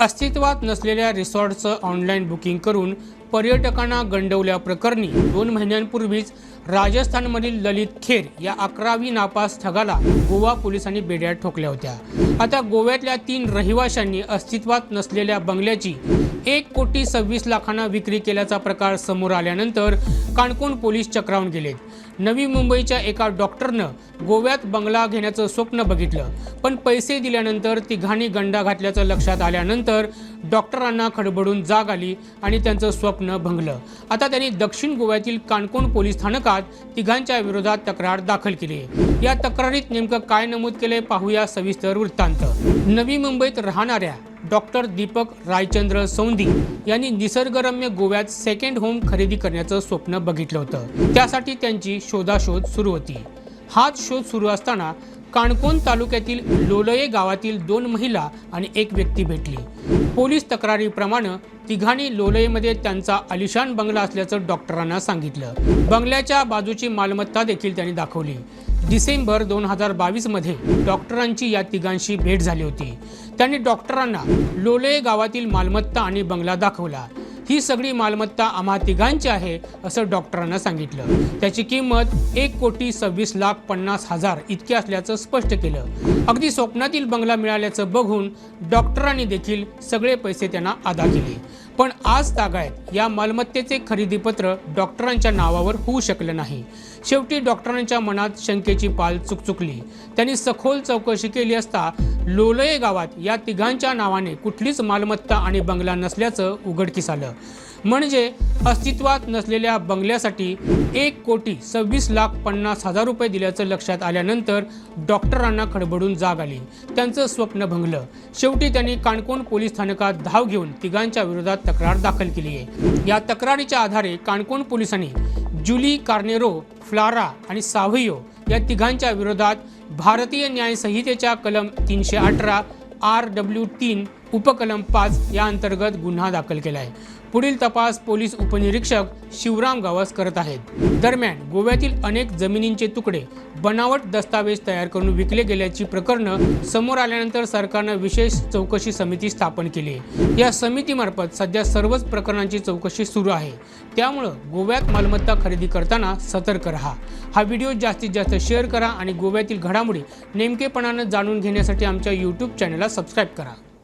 अस्तित्वात नसलेल्या रिसॉर्टचं online booking करून पर्यटकांना गंडवल्याप्रकरणी दोन महिन्यांपूर्वीच राजस्थानमधील ललित खेर या अकरावी नापास ठगाला गोवा पोलिसांनी बेड्या ठोकल्या होत्या. आता गोव्यातल्या तीन रहिवाशांनी अस्तित्वात नसलेल्या बंगल्याची एक कोटी सव्वीस लाखांना विक्री केल्याचा प्रकार समोर आल्यानंतर काणकोण पोलीस चक्रावून गेलेत नवी मुंबईच्या एका डॉक्टरनं गोव्यात बंगला घेण्याचं स्वप्न बघितलं. पण पैसे दिल्यानंतर तिघांनी गंडा घातल्याचं लक्षात आल्यानंतर डॉक्टरांना खडबडून जाग आली आणि त्यांचं स्वप्न भंगलं. आता त्यांनी दक्षिण गोव्यातील काणकोण पोलीस स्थानकात तिघांच्या विरोधात तक्रार दाखल केली. या तक्रारीत नेमकं काय नमूद केलंय पाहूया सविस्तर वृत्तांत. नवी मुंबईत राहणाऱ्या डॉक्टर दीपक रायचंद्र सौंदी यांनी निसर्गरम्य गोव्यात सेकंड होम खरेदी करण्याचं स्वप्न बघितलं होतं. त्यासाठी त्यांची शोधाशोध सुरू होती. हाच शोध सुरू असताना काणकोण तालुक्यातील लोलये गावातील दोन महिला आणि एक व्यक्ती भेटली. पोलीस तक्रारीप्रमाणे तिघांनी लोलयेमध्ये त्यांचा आलिशान बंगला असल्याचं डॉक्टरांना सांगितलं. बंगल्याच्या बाजूची मालमत्ता देखील त्यांनी दाखवली. डिसेंबर दोन हजार बावीसमध्ये डॉक्टरांची या तिघांशी भेट झाली होती. त्यांनी डॉक्टरांना लोलये गावातील मालमत्ता आणि बंगला दाखवला. ही सगळी मालमत्ता आम्हा तिघांची आहे असं डॉक्टरांना सांगितलं. त्याची किंमत एक कोटी सव्वीस लाख पन्नास हजार इतकी असल्याचं स्पष्ट केलं. अगदी स्वप्नातील बंगला मिळाल्याचं बघून डॉक्टरांनी देखील सगळे पैसे त्यांना अदा केले. पण आज तागायत या मालमत्तेचे खरेदीपत्र डॉक्टरांच्या नावावर होऊ शकलं नाही. शेवटी डॉक्टरांच्या मनात शंकेची पाल चुकचुकली. त्यांनी सखोल चौकशी केली असता लोलये गावात या तिघांच्या नावाने कुठलीच मालमत्ता आणि बंगला नसल्याचं उघडकीस आलं. म्हणजे अस्तित्वात नसलेल्या बंगल्यासाठी एक कोटी सव्वीस लाख पन्नास हजार रुपये दिल्याचं लक्षात आल्यानंतर डॉक्टरांना खडबडून जाग आली. त्यांचं स्वप्न भंगलं. शेवटी त्यांनी काणकोण पोलीस स्थानकात धाव घेऊन तिघांच्या विरोधात तक्रार दाखल केली आहे. या तक्रारीच्या आधारे काणकोण पोलिसांनी जुली कार्नेरो फ्लारा आणि साव्हियो या तिघांच्या विरोधात भारतीय न्याय संहितेच्या कलम तीनशे अठरा आर डब्ल्यू तीन उपकलम पाच या अंतर्गत गुन्हा दाखल केला आहे पुढील तपास पोलीस उपनिरीक्षक शिवराम गावस करत आहेत. दरम्यान गोव्यातील अनेक जमिनींचे तुकडे बनावट दस्तावेज तयार करून विकले गेल्याची प्रकरणं समोर आल्यानंतर सरकारनं विशेष चौकशी समिती स्थापन केली आहे. या समितीमार्फत सध्या सर्वच प्रकरणांची चौकशी सुरू आहे. त्यामुळं गोव्यात मालमत्ता खरेदी करताना सतर्क राहा. हा व्हिडिओ जास्तीत जास्त शेअर करा आणि गोव्यातील घडामोडी नेमकेपणानं जाणून घेण्यासाठी आमच्या यूट्यूब चॅनलला सबस्क्राईब करा.